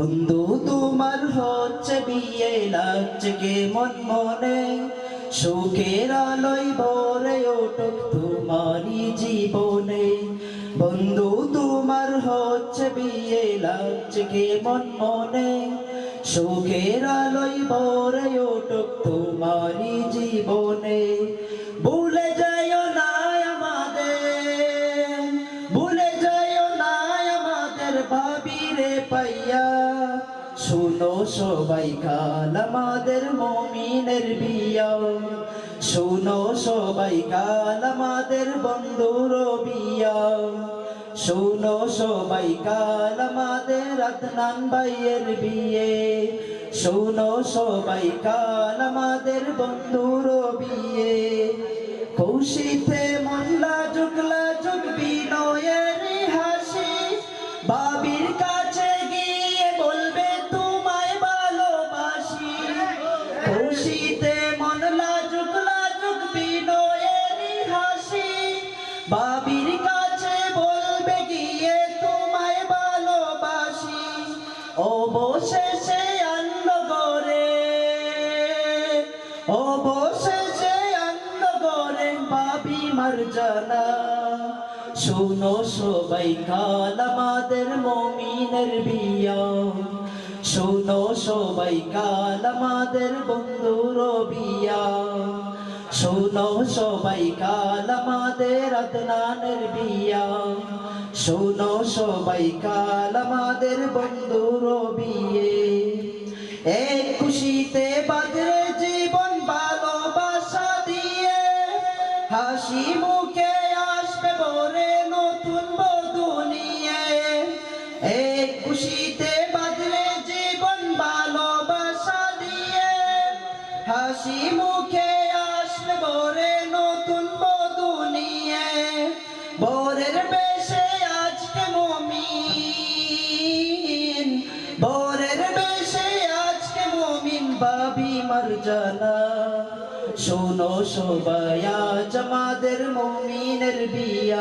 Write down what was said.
বন্ধু, তোমার হচ্ছে বিয়ে, লাগছে কে মন মনে। সুখের আলোয় ভরে ওঠুক তোমারই জীবনে। বন্ধু, তোমার হচ্ছে বিয়ে, লাগছে কে মন মনে। সুখের আলোয় ভরে ওঠুক তোমারই জীবনে। শুনো সবাই কাল আমাদের মমিনের বিয়া শুনো সবাই কাল আমাদের বন্ধুর বিয়া শুনো সবাই কাল আমাদের আদনান ভাইয়ের বিয়ে। শুনো সবাই কাল আমাদের বন্ধুর বিয়ে। খুশিতে খুশিতে মনলা জুগলা জুগ বিনয়ের হাসি। বাবির কাছে বলবে, গিয়ে তোমায় ভালোবাসি। অবশেষে আনলো গরে অবশেষে আনলো গরে বাবি মার জানা শোনো সবাই, কাল আমাদের মমিনের বিয়া। শোনো সবাই কাল আমাদের বন্ধুর বিয়া শোনো সবাই কাল আমাদের আদনানের বিয়া। শোনো সবাই কাল আমাদের বন্ধুর বিয়ে এক খুশিতে বাদরে জীবন ভালোবাসা দিয়ে, হাসি হাসি মুখে আসবে বরে নতুন বধু নিয়ে। বরের বেশে আজকে মমিন। বরের বেশে আজকে মমিন, বাবি মার জানা শোনো সবাই, আজ আমাদের মমিনের বিয়া।